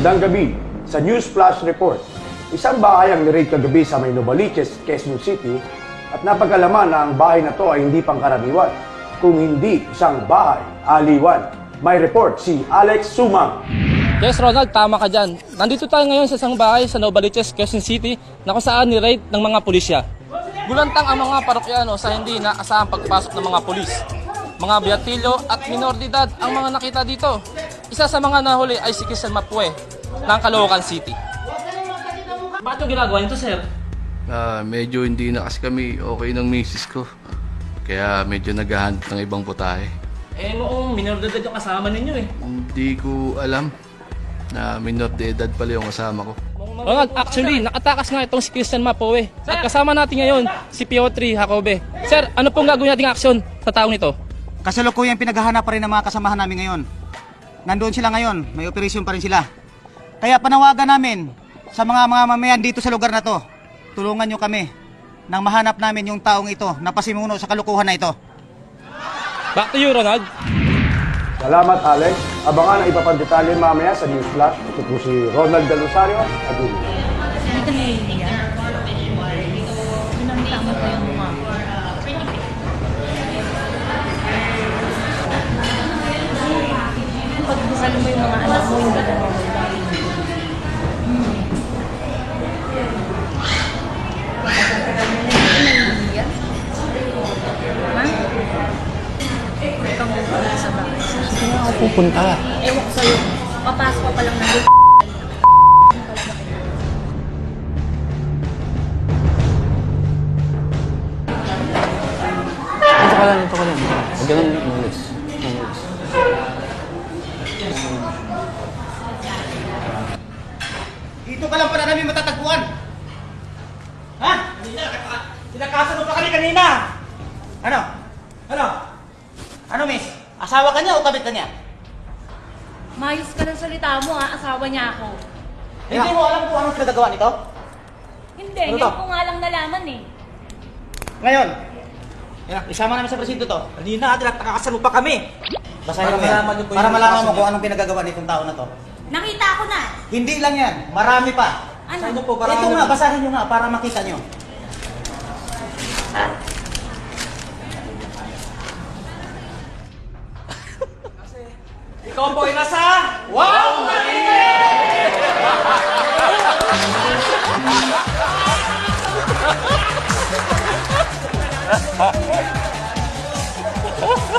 Magandang gabi. Sa News Flash Report, isang bahay ang nirate kagabi sa May Novaliches, Quezon City at napagalaman na ang bahay na to ay hindi pangkaraniwan, kung hindi isang bahay aliwan. May report si Alex Sumang. Yes, Ronald, tama ka dyan. Nandito tayo ngayon sa isang bahay sa Novaliches, Quezon City na kung saan ni-raid ng mga pulisya. Gulantang ang mga parokyano sa hindi naasahang pagpasok ng mga pulis. Mga biyatilyo at minor de edad ang mga nakita dito. Isa sa mga nahuli ay si Christian Mapue ng Caloocan City. Bakit yung ginagawa nito, sir? Ah, medyo hindi na kasi kami okay ng misis ko. Kaya medyo naghahanap ng ibang putahe. Eh, noong minor de edad yung kasama ninyo eh. Hindi ko alam na minor de edad pala yung kasama ko. Ronald, actually, nakatakas nga itong si Christian Mapue. At kasama natin ngayon si PO3 Jacobe. Sir, ano pong gagawin nating aksyon sa taong ito? Kasalukuyan pinaghahanap pa rin ng mga kasamahan namin ngayon. Nandoon sila ngayon, may operasyon pa rin sila. Kaya panawagan namin sa mga mga mamayan dito sa lugar na to, tulungan nyo kami nang mahanap namin yung taong ito na pasimuno sa kalukuhan na ito. Back to you, Ronald. Salamat Alex. Abangan ang iba pang detalye mamaya sa News Flash. Ito po si Ronald Del Rosario at Uli. Hindi ka naiiyak. Pinangtama ko yung ko. Pag mo yung mga anak mo, hindi ka mawala. Naiiyak? Ha? Huwag kang pupunta sa bahay. Saan ako pupunta? Ewan ko sa'yo. Papasok pa lang ng Ito ka lang, ito ka lang. Huwag ka lang umalis. Umalis. Dito ka lang pala namin matatagpuan. Ha? Sinakasan mo pa kami kanina. Ano? Ano? Ano, miss? Asawa ka niya o kabit ka niya? Mayos ka ng salita mo ha, asawa niya ako. Hindi mo alam kung anong pinagagawa nito? Hindi, Ano ngayon to? ko nga lang nalaman eh. Ngayon, yan, isama namin sa presinto to. Kanina, nakakasan mo pa kami. Basahin Para mo yan. malaman niyo po Para yung malaman mo kaso kung niya. anong pinagagawa nitong tao na to. Nakita ko na. Hindi lang yan, marami pa. Ano? Saan po, para Ito ano nga, ba? basahin nyo nga para makita nyo. Kombo Inasa, wow, Ha ha ha!